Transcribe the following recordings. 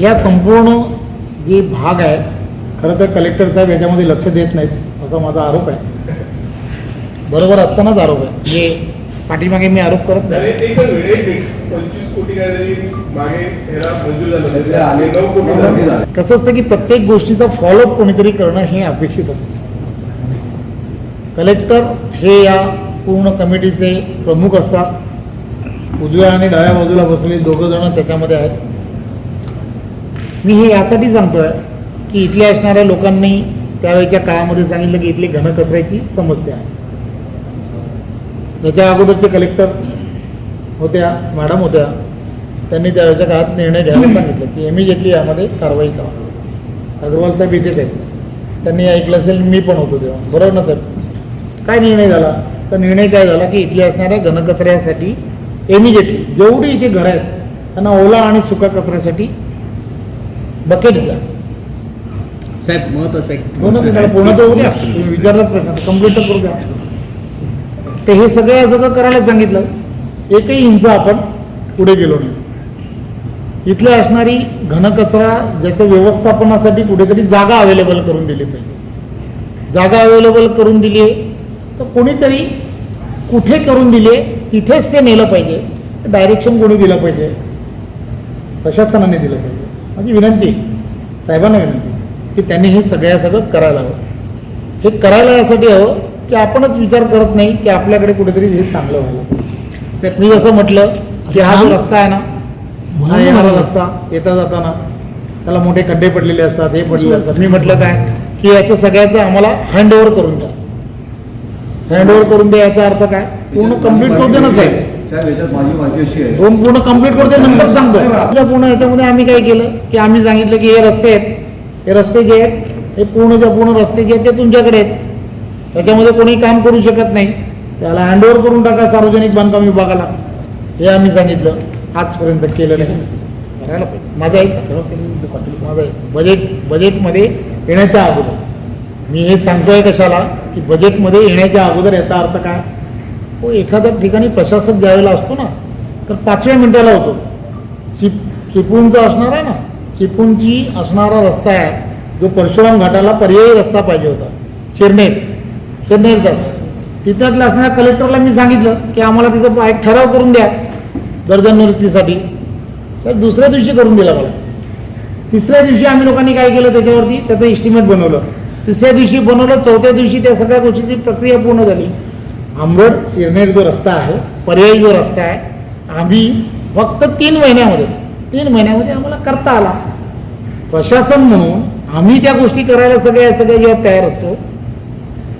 या संपूर्ण जी भाग आहे खरं तर कलेक्टर साहेब याच्यामध्ये लक्ष देत नाहीत असा माझा आरोप आहे. बरोबर असतानाच आरोप आहे. म्हणजे पाठीमागे मी आरोप करत नाही. कसं असतं की प्रत्येक गोष्टीचा फॉलोअप कोणीतरी करणं हे अपेक्षित असतं. कलेक्टर हे या पूर्ण कमिटीचे प्रमुख असतात. उजव्या आणि डाव्या बाजूला बसलेले दोघं जण त्याच्यामध्ये आहेत. मी हे यासाठी सांगतोय की इथल्या असणाऱ्या लोकांनी त्यावेळेच्या काळामध्ये सांगितलं की इथली घनकचऱ्याची समस्या आहे. याच्या अगोदरचे कलेक्टर होत्या मॅडम होत्या त्यांनी त्यावेळेच्या काळात निर्णय घ्यायला सांगितलं की इमिजिएटली यामध्ये कारवाई करा. अग्रवाल साहेब इथेच आहेत. त्यांनी ऐकलं असेल मी पण होतो तेव्हा. बरोबर ना साहेब? काय निर्णय झाला? तर निर्णय काय झाला की इथल्या असणाऱ्या घनकचऱ्यासाठी इमिजिएटली जेवढी इथे घरं आहेत त्यांना ओला आणि सुका कचऱ्यासाठी बकेट द्या साहेब मत असं आहे हो त्याला पूर्ण तर उद्या. तुम्ही विचारलाच प्रश्न. कंप्लीट तर करू द्या ते हे सगळं सगळं करायला सांगितलं. एकही इंच आपण पुढे गेलो नाही. इथल्या असणारी घनकचरा ज्याच्या व्यवस्थापनासाठी कुठेतरी जागा अवेलेबल करून दिली पाहिजे. जागा अवेलेबल करून दिली आहे तर कोणीतरी कुठे करून दिली आहे तिथेच ते नेलं पाहिजे. डायरेक्शन कोणी दिलं पाहिजे. प्रशासनाने दिलं पाहिजे. माझी विनंती साहेबांना विनंती की त्यांनी हे सगळ्या सगळं करायला हवं. हे करायला यासाठी हवं की आपणच विचार करत नाही की आपल्याकडे कुठेतरी हे चांगलं व्हावं साहेब मी जसं म्हटलं की हा जो रस्ता आहे ना येणारा रस्ता येता जाताना त्याला मोठे खड्डे पडलेले असतात हे पडलेले असतात. मी म्हटलं काय की याचं सगळ्याचं आम्हाला हँड ओव्हर करून द्या. हँड ओव्हर करून द्या याचा अर्थ काय? पूर्ण कंप्लीट करू दे ना माझी अशी आहे. दोन पूर्ण कंप्लीट करते नंतर सांगतो. त्या पूर्ण याच्यामध्ये आम्ही काय केलं की आम्ही सांगितलं की हे रस्ते आहेत. हे रस्ते जे आहेत हे पूर्णच्या पूर्ण रस्ते जे आहेत ते तुमच्याकडे आहेत. त्याच्यामध्ये कोणी काम करू शकत नाही. त्याला हँडओव्हर करून टाका सार्वजनिक बांधकाम विभागाला. हे आम्ही सांगितलं. आजपर्यंत केलं नाही. करायला पाहिजे. माझं आहे. माझं आहे. बजेट बजेटमध्ये येण्याच्या अगोदर. मी हे सांगतोय कशाला की बजेटमध्ये येण्याच्या अगोदर याचा अर्थ काय? हो एखाद्या ठिकाणी प्रशासक ज्यावेळेला असतो ना तर पाचव्या मिनिटाला होतो. चिप चिपळूणचा असणार आहे ना चिपळूणची असणारा रस्ता आहे जो परशुराम घाटाला पर्यायी रस्ता पाहिजे होता. चिरनेर चिरनेरचा तिथल्या असणाऱ्या कलेक्टरला मी सांगितलं की आम्हाला तिथं एक ठराव करून द्या दर्जा निवृत्तीसाठी. तर दुसऱ्या दिवशी करून दिला मला. तिसऱ्या दिवशी आम्ही लोकांनी काय केलं त्याच्यावरती? त्याचं इस्टिमेट बनवलं. तिसऱ्या दिवशी बनवलं चौथ्या दिवशी त्या सगळ्या गोष्टीची प्रक्रिया पूर्ण झाली. आंबड शिरनेर जो रस्ता आहे पर्यायी जो रस्ता आहे आम्ही फक्त तीन महिन्यामध्ये तीन महिन्यामध्ये आम्हाला करता आला. प्रशासन म्हणून आम्ही त्या गोष्टी करायला सगळ्या सगळ्या जेव्हा तयार असतो.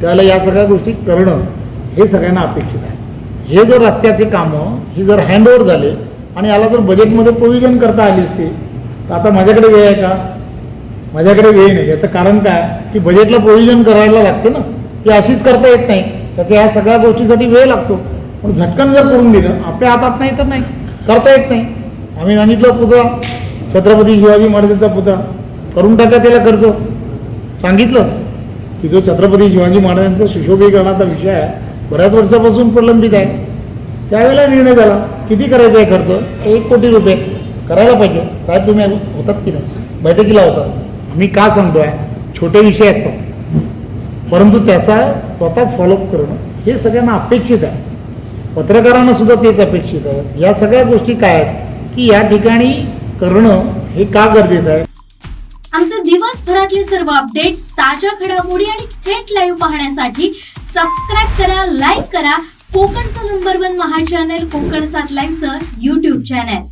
त्याला या सगळ्या गोष्टी करणं हे सगळ्यांना अपेक्षित आहे. हे जर रस्त्याचे कामं ही जर हँडओव्हर झाले आणि याला जर बजेटमध्ये प्रोव्हिजन करता आली असते तर आता माझ्याकडे वेळ आहे का? माझ्याकडे वेळ नाही. याचं कारण काय? की बजेटला प्रोव्हिजन करायला लागते ना. ती अशीच करता येत नाही. त्याच्या ह्या सगळ्या गोष्टीसाठी वेळ लागतो. पण झटकन जर करून दिलं आपल्या हातात नाही तर नाही. करता येत नाही. आम्ही सांगितलं पुतळा छत्रपती शिवाजी महाराजांचा पुतळा करून टाका त्याला खर्च सांगितलं. की जो छत्रपती शिवाजी महाराजांचा सुशोभीकरणाचा विषय आहे बऱ्याच वर्षापासून प्रलंबित आहे. त्यावेळेला निर्णय झाला किती करायचा आहे खर्च? एक कोटी रुपये. करायला पाहिजे. साहेब तुम्ही होतात की नाही? बैठकीला होतात. आम्ही का सांगतो आहे छोटे विषय असतात. परंतु त्याचा स्वतः फॉलोअप करणं हे सगळ्यांना अपेक्षित आहे. पत्रकारांना सुद्धा तेच अपेक्षित आहे. या सगळ्या गोष्टी काय आहेत? की या ठिकाणी करणं हे का गरजेचं आहे? आमचे दिवसभरातले सर्व अपडेट्स ताज्या घडामोडी आणि थेट लाईव्ह पाहण्यासाठी सबस्क्राईब करा लाईक करा. कोकणचं नंबर वन महा चॅनल कोकण सात लाईव्हचं युट्यूब चॅनल